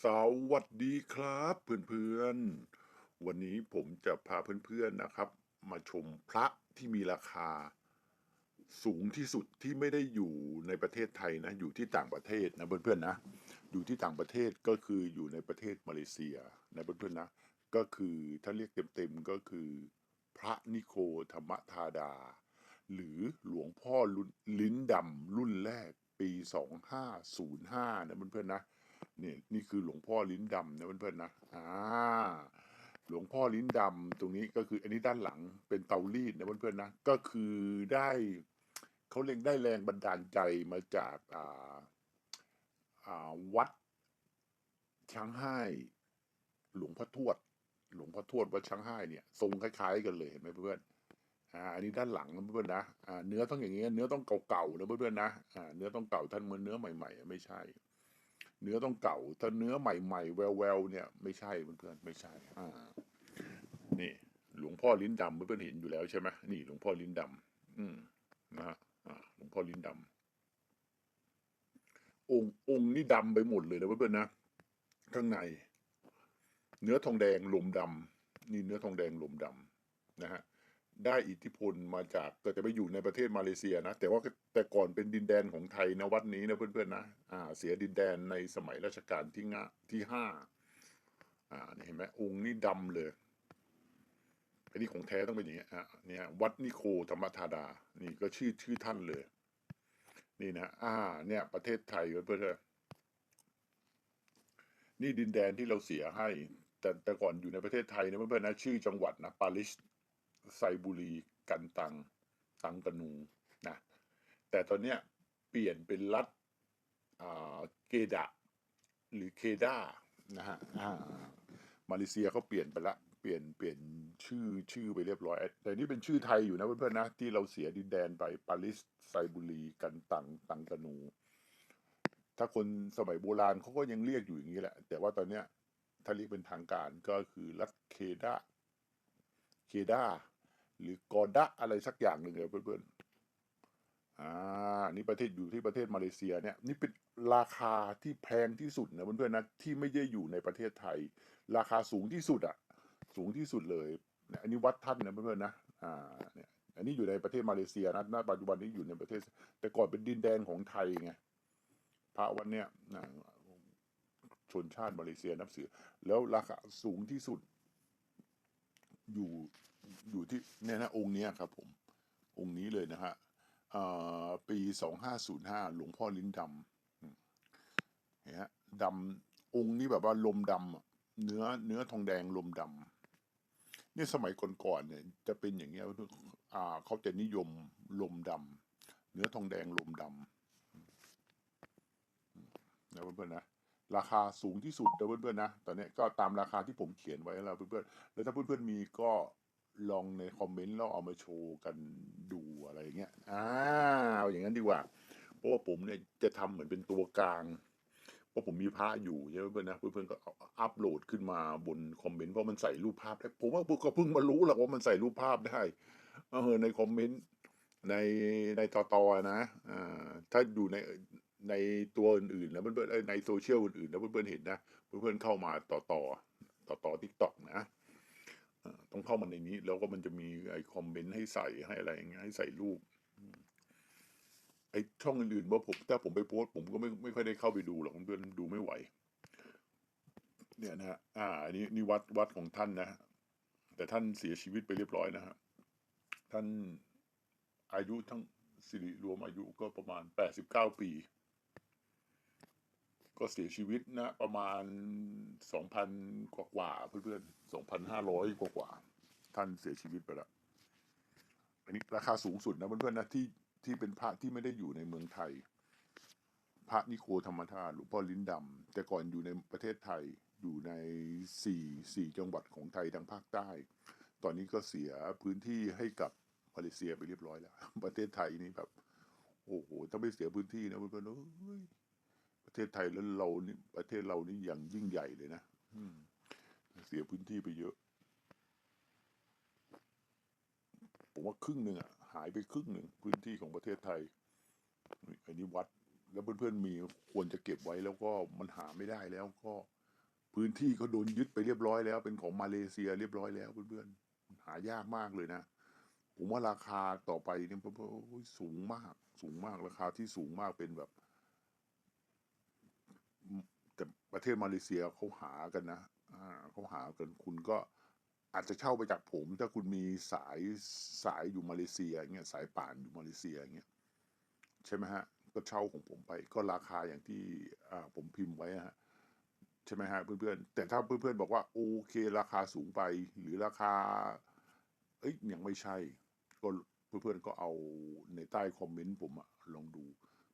สวัสดีครับเพื่อนๆ วันนี้ผมจะพาเพื่อนๆนะครับ มาชมพระที่มีราคา สูงที่สุดที่ไม่ได้อยู่ในประเทศไทยนะ อยู่ที่ต่างประเทศนะเพื่อนๆนะ อยู่ที่ต่างประเทศก็คืออยู่ในประเทศมาเลเซียนะเพื่อนๆนะ ก็คือถ้าเรียกเต็มๆก็คือ พระนิโคธรรมธาดา หรือหลวงพ่อลุลิ้นดำรุ่นแรกปี 2505นะเพื่อนๆนะ นี่นี่คือหลวงพ่อลิ้นดำนะเพื่อนๆนะอ่าหลวงพ่อลิ้นดำตรงนี้ก็คืออันนี้ด้านหลังเป็นเตารีดนะเพื่อนๆนะก็คือได้เขาเรียกได้แรงบันดาลใจมาจากอ่าอ่าวัดช้างให้หลวงพ่อทวด หลวงพ่อทวดวัดช้างให้เนี่ยทรงคล้ายๆกันเลยเห็นไหมเพื่อนอ่าอันนี้ด้านหลังนะเพื่อนนะอ่าเนื้อต้องอย่างเงี้ยเนื้อต้องเก่าๆนะเพื่อนๆนะอ่าเนื้อต้องเก่าท่านเหมือนเนื้อใหม่ ๆ ไม่ใช่ เนื้อต้องเก่า ถ้าเนื้อใหม่ๆแววๆเนี่ย ไม่ใช่เพื่อนๆไม่ใช่ อ่า นี่ หลวงพ่อลิ้นดำเพื่อนๆเห็นอยู่แล้วใช่ไหมนี่ หลวงพ่อลิ้นดำอืมนะฮะอ่าหลวงพ่อลิ้นดำองค์องค์นี่ดำไปหมดเลยนะเพื่อนๆนะข้างใน เนื้อทองแดงลมดำนี่เนื้อทองแดงลมดำนะฮะ ได้อิทธิพลมาจากก็จะไปอยู่ในประเทศมาเลเซียนะ แต่ว่าแต่ก่อนเป็นดินแดนของไทยนะวัดนี้นะเพื่อนๆนะอ่าเสียดินแดนในสมัยรัชกาลที่งะที่ห้าอ่านี่เห็นไหมองค์นี่ดำเลยอันนี้ของแท้ต้องเป็นอย่างเงี้อะเนี่ยวัดนิโคธรรมธาดา นี่ก็ชื่อชื่อท่านเลย นี่นะอ่า เนี่ย ประเทศไทยเพื่อนๆนี่ดินแดนที่เราเสียให้แต่แต่ก่อนอยู่ในประเทศไทยนะเพื่อนๆนะชื่อจังหวัดนะปาริส ไซบุรีกันตัง ตังกะนูนะแต่ตอนเนี้ยเปลี่ยนเป็นรัฐเกดะ หรือเคดานะฮะมาเลเซียเขาเปลี่ยนไปละเปลี่ยนเปลี่ยนชื่อชื่อไปเรียบร้อย แต่นี่เป็นชื่อไทยอยู่นะเพื่อนๆนะ ที่เราเสียดินแดนไปปาริสไซบุรีกันตังตังกะนู ถ้าคนสมัยโบราณเขาก็ยังเรียกอยู่อย่างนี้แหละ แต่ว่าตอนเนี้ยถ้าเรียกเป็นทางการก็คือรัฐเคดาเคดา หรือกอดะอะไรสักอย่างหนึ่งเลยเพื่อนๆอ่านี่ประเทศอยู่ที่ประเทศมาเลเซียเนี่ยนี่เป็นราคาที่แพงที่สุดนะเพื่อนๆนะที่ไม่ได้อยู่ในประเทศไทย ราคาสูงที่สุดอะสูงที่สุดเลยเนี่ยอันนี้วัดท่านนะเพื่อนๆนะอ่าเนี่ยอันนี้อยู่ในประเทศมาเลเซียนะณปัจจุบันนี้อยู่ในประเทศ แต่ก่อนเป็นดินแดนของไทยไงพระวันเนี้ยชนชาติมาเลเซียนับถือ แล้วราคาสูงที่สุด อยู่ อยู่ที่เนี่ยนะองค์เนี้ยครับผมองค์นี้เลยนะฮะปีสองห้าศูนย์ห้าหลวงพ่อลิ้นดำเห็นฮะดำองค์นี้แบบว่าลมดำเนื้อเนื้อทองแดงลมดำเนี่ยสมัยก่อนๆเนี่ยจะเป็นอย่างเงี้ยอ่าเขาจะนิยมลมดำเนื้อทองแดงลมดำนะเพื่อนๆนะราคาสูงที่สุดนะเพื่อนๆนะตอนนี้ก็ตามราคาที่ผมเขียนไว้แล้วเพื่อนๆแล้วถ้าเพื่อนๆมีก็ ลองในคอมเมนต์แล้วเอามาโชว์กันดูอะไรเงี้ยอ่าอย่างนั้นดีกว่า เพราะว่าผมเนี่ยจะทำเหมือนเป็นตัวกลาง เพราะผมมีพระอยู่ใช่ไหมเพื่อนนะเพื่อนๆก็อาอัพโหลดขึ้นมาบนคอมเมนต์เพราะมันใส่รูปภาพได้ผมว่าก็เพิ่งมารู้หรอกว่ามันใส่รูปภาพได้เออในคอมเมนต์ในในต่อตอนะอ่าถ้าอยู่ในในตัวอื่นๆแล้วเพื่อนๆในโซเชียลอื่นๆแล้วเพื่อนๆเห็นนะเพื่อนๆเข้ามาต่อต่อต่อต่อทิกตอกนะ ต้องเข้ามาในนี้ แล้วก็มันจะมีไอ้คอมเมนต์ให้ใส่ให้อะไรอย่างเงี้ยให้ใส่รูปไอ้ช่องอื่นๆว่าผมถ้าผมไปโพสผมก็ไม่ไม่ค่อยได้เข้าไปดูหรอกเพื่อนดูไม่ไหว เนี่ยนะฮะอ่าอันนี้นี่วัดวัดของท่านนะแต่ท่านเสียชีวิตไปเรียบร้อยนะฮะท่านอายุทั้งสิริรวมอายุก็ประมาณแปดสิบเก้าปี ก็เสียชีวิตนะ ประมาณสองพันกว่ากว่าเพื่อนๆสองพันห้าร้อยกว่ากว่า ท่านเสียชีวิตไปแล้ว อันนี้ราคาสูงสุดนะเพื่อนๆนะที่ที่เป็นพระที่ไม่ได้อยู่ในเมืองไทย พระนิโคธรรมธาตุหลวงพ่อลิ้นดำแต่ก่อนอยู่ในประเทศไทยอยู่ในสี่สี่จังหวัดของไทยทางภาคใต้ ตอนนี้ก็เสียพื้นที่ให้กับมาเลเซียไปเรียบร้อยแล้ว ประเทศไทยนี่แบบ โอ้โหถ้าไม่เสียพื้นที่นะเพื่อนๆเอ้ย ประเทศไทยแล้วเรานี่ประเทศเรานี่อย่างยิ่งใหญ่เลยนะอืมเสียพื้นที่ไปเยอะ ผมว่าครึ่งหนึ่งอะ หายไปครึ่งหนึ่งพื้นที่ของประเทศไทย อันนี้วัด แล้วเพื่อนๆมีควรจะเก็บไว้แล้วก็มันหาไม่ได้แล้วก็ พื้นที่เขาโดนยึดไปเรียบร้อยแล้ว เป็นของมาเลเซียเรียบร้อยแล้วเพื่อนๆหายากมากเลยนะผมว่าราคาต่อไปเนี่ยโอ้ยสูงมาก สูงมากราคาที่สูงมากเป็นแบบ แต่ประเทศมาเลเซียเขาหากันนะเขาหากันคุณก็อาจจะเช่าไปจากผม ถ้าคุณมีสายสายอยู่มาเลเซียเงี้ยสายป่านอยู่มาเลเซียเงี้ยใช่ไหมฮะก็เช่าของผมไป ก็ราคาอย่างที่ผมพิมพ์ไว้ฮะใช่ไหมฮะเพื่อนๆแต่ถ้าเพื่อนๆบอกว่าโอเค ราคาสูงไป หรือราคา เอ้ยยังไม่ใช่ ก็เพื่อนๆก็เอาในใต้คอมเมนต์ผมอะลองดู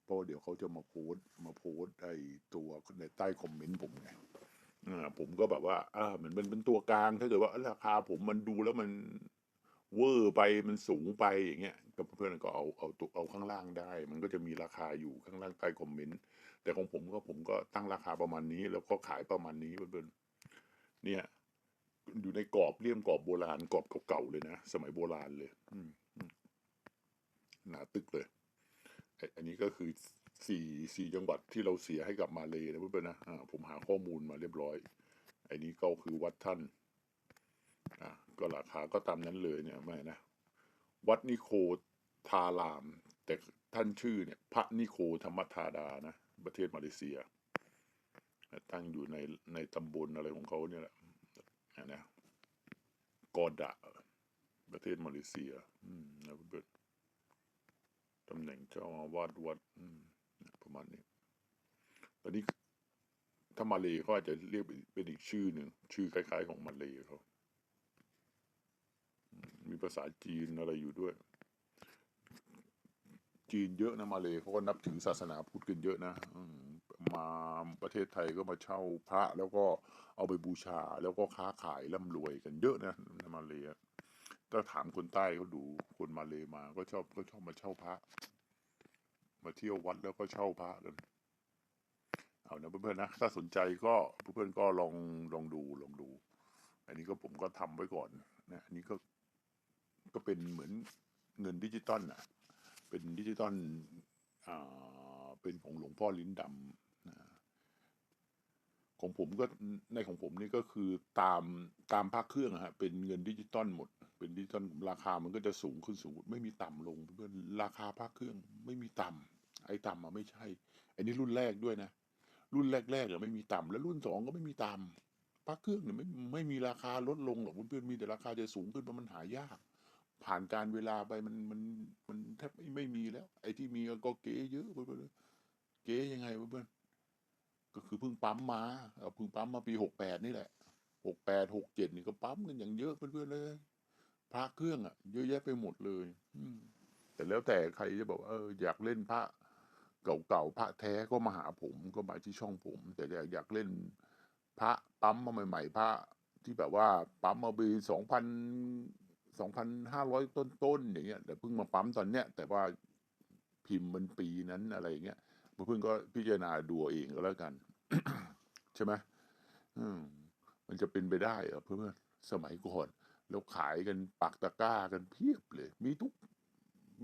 เพราะเดี๋ยวเขาจะมาโพสต์มาโพสต์ไอ้ตัวในใต้คอมเมนต์ผมไงอ่าผมก็แบบว่าอ่าเหมือนมันเป็นตัวกลางถ้าเกิดว่าราคาผมมันดูแล้วมันเวอร์ไปมันสูงไปอย่างเงี้ยก็เพื่อนๆก็เอาเอาตัวเอาข้างล่างได้ มันก็จะมีราคาอยู่ข้างล่างใต้คอมเมนต์แต่ของผมก็ผมก็ตั้งราคาประมาณนี้ แล้วก็ขายประมาณนี้เพื่อนๆเนี่ย อยู่ในกรอบเลี่ยมกรอบโบราณกรอบเก่าๆเลยนะสมัยโบราณเลย อืมหนาตึกเลย อันนี้ก็คือสี่สี่จังหวัดที่เราเสียให้กับมาเลยนะเพื่อนๆนะอ่าผมหาข้อมูลมาเรียบร้อยอ้นี้ก็คือวัดท่านอ่าก็ราคาก็ตามนั้นเลยเนี่ยไม่นะ วัดนิโคทาราม แต่ท่านชื่อเนี่ย พระนิโคธรรมธาดานะ ประเทศมาเลเซีย ตั้งอยู่ในในตำบลอะไรของเขาเนี่ยแหละนะนะกอดะ ประเทศมาเลเซีย อืมนะเพื่อนๆ ตำแหน่งเจ้าอาวาสวัดประมาณนี้ ตอนนี้ถ้ามาเลยเขาอาจจะเรียกเป็นอีกชื่อหนึ่ง ชื่อคล้าย ๆ ของมาเลยเขา มีภาษาจีนอะไรอยู่ด้วย จีนเยอะนะมาเลยเขาก็นับถือศาสนาพุทธกันเยอะนะมาประเทศไทยก็มาเช่าพระ แล้วก็เอาไปบูชา แล้วก็ค้าขายร่ำรวยกันเยอะนะมาเลย ถ้าถามคนใต้เขาดูคนมาเลยมา ก็ชอบก็ชอบมาเช่าพระ มาเที่ยววัดแล้วก็เช่าพระกันเอานะเพื่อนๆนะถ้าสนใจก็เพื่อนๆก็ลองลองดูลองดู อันนี้ก็ผมก็ทำไว้ก่อนนะอันนี้ก็ก็เป็นเหมือนเงินดิจิตอลนะเป็นดิจิตอลอ่าเป็นของหลวงพ่อลิ้นดำนะของผมก็ในของผมนี่ก็คือตามตามภาคเครื่องอะฮะเป็นเงินดิจิตอลหมด เป็นดิจิตอลราคามันก็จะสูงขึ้นสูงไม่มีต่ำลงเพื่อนราคาภาคเครื่องไม่มีต่ำไอ้ต่ำอะไม่ใช่อันนี้รุ่นแรกด้วยนะ รุ่นแรกๆอะไม่มีต่ำแล้วรุ่นสองก็ไม่มีต่ำพระเครื่องเนี่ยไม่ไม่มีราคาลดลงหรอกเพื่อนๆมีแต่ราคาจะสูงขึ้นเพราะมันหายาก ผ่านการเวลาไปมันมันมันแทบไม่ไม่มีแล้ว ไอ้ที่มีก็เก๋เยอะเพื่อนๆเก๋ยังไงเพื่อนๆก็คือเพิ่งปั๊มมาเอาเพิ่งปั๊มมาปีหกแปดนี่แหละหกแปดหกเจ็ดนี่ก็ปั๊มกันอย่างเยอะเพื่อนๆเลย พระเครื่องอะเยอะแยะไปหมดเลย อืม แต่แล้วแต่ใครจะบอกว่าเอออยากเล่นพระเก่าๆพระแท้ก็มาหาผมก็มาที่ช่องผม แต่อยากอยากเล่นพระปั๊มมาใหม่ ๆ พระที่แบบว่าปั๊มมาปีสองพันสองพันห้าร้อยต้นๆอย่างเงี้ยแต่เพิ่งมาปั๊มตอนเนี้ยแต่ว่าพิมพ์มันปีนั้นอะไรอย่างเงี้ยเพื่อนๆก็พิจารณาดูเอาเองก็แล้วกัน ใช่ไหมอืมมันจะเป็นไปได้เหรอเพื่อนๆสมัยก่อน แล้วขายกันปักตะกร้ากันเพียบเลย มีทุก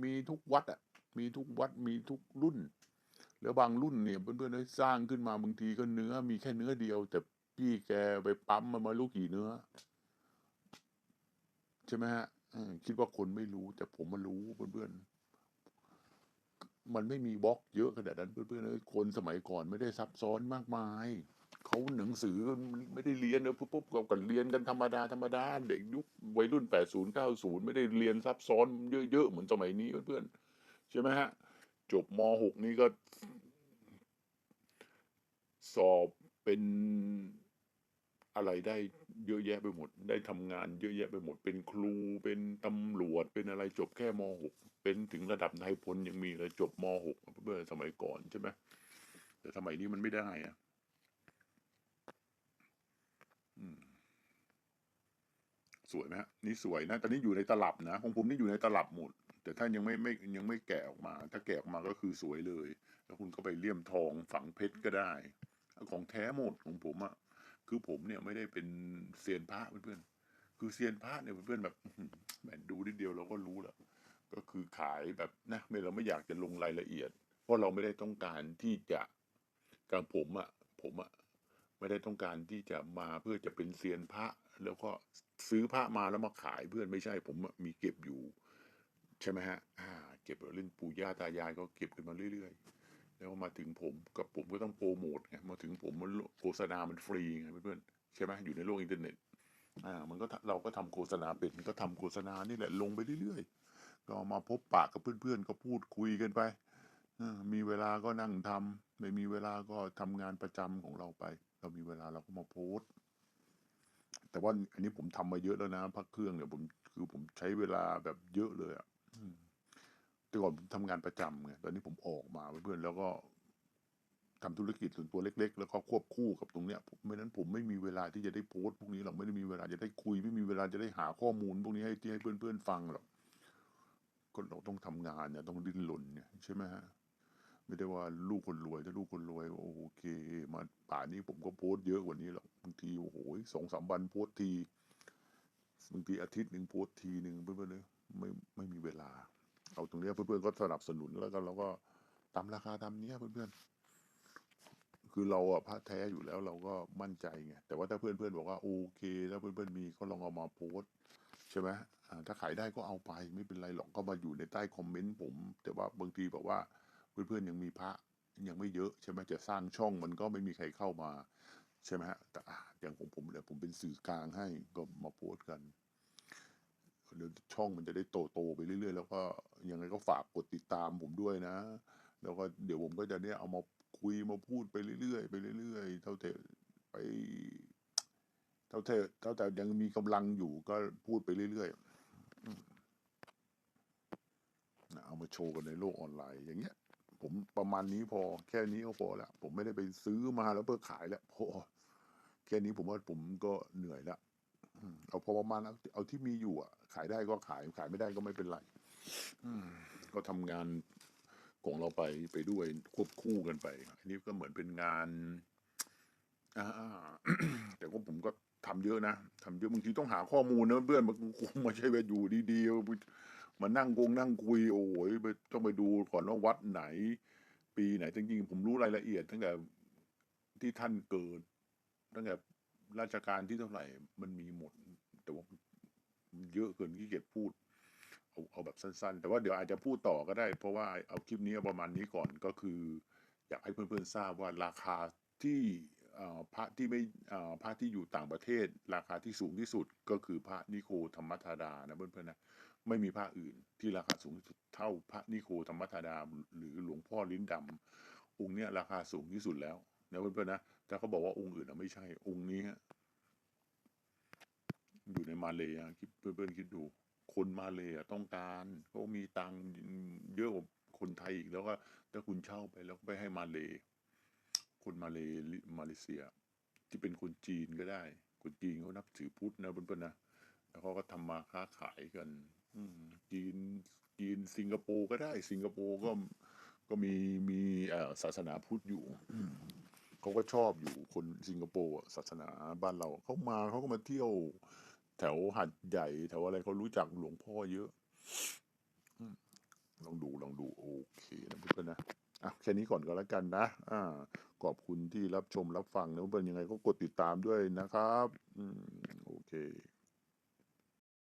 มีทุกวัดอะ มีทุกวัดมีทุกรุ่น แล้วบางรุ่นเนี่ยเพื่อนๆสร้างขึ้นมาบางทีก็เนื้อ มีแค่เนื้อเดียว แต่พี่แกไปปั๊มมามาลูกกี่เนื้อ ใช่ไหมฮะคิดว่าคนไม่รู้แต่ผมมารู้เพื่อนๆมันไม่มีบล็อกเยอะขนาดนั้นเพื่อนๆเอ้ยคนสมัยก่อนไม่ได้ซับซ้อนมากมาย เขาหนังสือไม่ได้เรียนเนอะปุ๊บปุ๊บกันเรียนกันธรรมดาธรรมดาเด็กยุควัยรุ่นแปดศูนย์เก้าศูนย์ไม่ได้เรียนซับซ้อนเยอะๆเหมือนสมัยนี้เพื่อนๆใช่ไหมฮะ จบมหกนี่ก็ สอบเป็นอะไรได้เยอะแยะไปหมด ได้ทำงานเยอะแยะไปหมด เป็นครูเป็นตำรวจเป็นอะไรจบแค่มหกเป็นถึงระดับนายพลยังมีเลยจบมหกเมื่อสมัยก่อนใช่ไหมแต่สมัยนี้มันไม่ได้อะ อืม สวยไหมฮะนี่สวยนะตอนนี้อยู่ในตลับนะของผมนี่อยู่ในตลับหมด แต่ถ้ายังไม่ไม่ยังไม่แกะออกมา ถ้าแกะออกมาก็คือสวยเลย แล้วคุณก็ไปเลี่ยมทองฝังเพชรก็ได้ ของแท้หมดของผมอะคือผมเนี่ยไม่ได้เป็นเซียนพระเพื่อนๆคือเซียนพระเนี่ยเพื่อนๆแบบแหมดูนิดเดียวเราก็รู้แล้วก็คือขายแบบนะไม่เราไม่อยากจะลงรายละเอียด เพราะเราไม่ได้ต้องการที่จะการผมอะผมอะไม่ได้ต้องการที่จะมาเพื่อจะเป็นเซียนพระ แล้วก็ ซื้อพระมาแล้วมาขายเพื่อนไม่ใช่ผมมีเก็บอยู่ ใช่ไหมฮะอ่า เก็บเรื่องปู่ย่าตายายก็เก็บกันมาเรื่อยๆ แล้วมาถึงผมกับผมก็ต้องโปรโมทไงมาถึงผมมันโฆษณามันฟรีไงเพื่อนๆใช่ไหมอยู่ในโลกอินเทอร์เน็ตอ่ามันก็เราก็ทำโฆษณาเป็นก็ทำโฆษณานี่แหละลงไปเรื่อยๆ ก็มาพบปะกับเพื่อนๆ ก็พูดคุยกันไปมีเวลาก็นั่งทำไม่มีเวลาก็ทำงานประจำของเราไป เรามีเวลาเราก็มาโพสต์ แต่ว่าอันนี้ผมทำมาเยอะแล้วนะพักเครื่องเนี่ยผมคือผมใช้เวลาแบบเยอะเลยอะ่ะอืมแต่ก่อนผมทำงานประจำไงตอนนี้ผมออกมาเพื่อนๆแล้วก็ทำธุรกิจส่วนตัวเล็ก ๆ แล้วก็ควบคู่กับตรงเนี้ยผมไม่นั้นผมไม่มีเวลาที่จะได้โพสต์พวกนี้หรอกไม่ได้มีเวลาจะได้คุย ไม่มีเวลาจะได้หาข้อมูล พวกนี้ให้ที่ให้เพื่อนๆฟังหรอกก็เราต้องทำงานเนี่ยต้องดิ้นรนเนี่ยใช่ไหมฮะ ไม่ได้ว่าลูกคนรวยถ้าลูกคนรวยโอเค มาป่านนี้ผมก็โพสต์เยอะกว่านี้หรอกบางทีโอ้โหสองสามวันโพสต์ทีบางทีอาทิตย์หนึ่งโพสต์ทีหนึ่งเพื่อนๆเลยไม่ไม่มีเวลา เอาตรงนี้เพื่อนๆก็สนับสนุนแล้วก็เราก็ตามราคาตามเนี้ยเพื่อนๆคือเราอะพระแท้อยู่แล้วเราก็มั่นใจไงแต่ว่าถ้าเพื่อนๆบอกว่าโอเคถ้าเพื่อนๆมีก็ลองเอามาโพสใช่ไหมถ้าขายได้ก็เอาไปไม่เป็นไรหรอกก็มาอยู่ในใต้คอมเมนต์ผม แต่ว่าบางทีบอกว่า เพื่อนๆยังมีพระยังไม่เยอะใช่ไหมจะสร้างช่องมันก็ไม่มีใครเข้ามา ใช่ไหมฮะแต่อย่างของผมเนี่ยผมเป็นสื่อกลางให้ก็มาโพสต์กันเดี๋ยวช่องมันจะได้โตโตๆไปเรื่อยๆ แล้วก็ยังไงก็ฝากกดติดตามผมด้วยนะ แล้วก็เดี๋ยวผมก็จะเนี่ยเอามาคุยมาพูดไปเรื่อยๆไปเรื่อยๆ เท่าแต่ไปเท่าแต่เท่าแต่ยังมีกำลังอยู่ก็พูดไปเรื่อยๆเอามาโชว์กันในโลกออนไลน์อย่างเงี้ย ผมประมาณนี้พอ แค่นี้ก็พอแล้วผมไม่ได้ไปซื้อมาแล้วเพื่อขายแล้วพอแค่นี้ผมว่าผมก็เหนื่อยล้วอืมเอาพอประมาณเอาเอาที่มีอยู่อะ ขายได้ก็ขายขายไม่ได้ก็ไม่เป็นไรก็ทำงานของเราไปไปด้วยควบคู่กันไปอันนี้ก็เหมือนเป็นงานอ่าแต่ก็ผมก็ทำเยอะนะทำเยอะบางทีต้องหาข้อมูลนะเพื่อนมันคงไม่ใช่ว่าอยู่ดีๆ มานั่งกงนั่งคุยโอ้ยไปต้องไปดูก่อนว่าวัดไหน ปีไหนจริงๆผมรู้รายละเอียด ตั้งแต่ที่ท่านเกิด ตั้งแต่ราชการที่เท่าไหร่มันมีหมด แต่ว่าเยอะเกินที่เกียจพูดเอาเอาแบบสั้นๆ แต่ว่าเดี๋ยวอาจจะพูดต่อก็ได้ เพราะว่าเอาคลิปนี้ประมาณนี้ก่อนก็คือ อยากให้เพื่อนๆทราบว่าราคาที่พระที่ไม่พระที่อยู่ต่างประเทศ ราคาที่สูงที่สุดก็คือพระนิโคธรรมธาดานะเพื่อนๆนะ ไม่มีพระอื่น ที่ราคาสูงที่สุดเท่าพระนิโคธรรมธาดา หรือหลวงพ่อลิ้นดำองค์เนี้ยราคาสูงที่สุดแล้วนะเพื่อนๆนะแต่เขาบอกว่าองค์อื่นนะไม่ใช่ องค์นี้ฮะอยู่ในมาเลยคิดเพื่อนๆคิดดู คนมาเลยต้องการเขามีตังค์เยอะกว่าคนไทยอีกแล้วก็ถ้าคุณเช่าไปแล้วไปให้มาเลยคนมาเลยมาเลเซีย ที่เป็นคนจีนก็ได้ คนจีนเขานับถือพุทธนะเพื่อนๆนะแล้วเขาก็ทำมาค้าขายกัน จีนจีนสิงคโปร์ก็ได้ สิงคโปร์ก็ก็มีมีศาสนาพุทธอยู่เขาก็ชอบอยู่คนสิงคโปร์อะศาสนาบ้านเราเขามาเขาก็มาเที่ยว แถวหัดใหญ่แถวอะไรเขารู้จักหลวงพ่อเยอะลองดูลองดูโอเคนะเพื่อนนะอะแค่นี้ก่อนก็แล้วกันนะ อ่า ขอบคุณที่รับชมรับฟังนะเพื่อนยังไงก็กดติดตามด้วยนะครับ อืมโอเค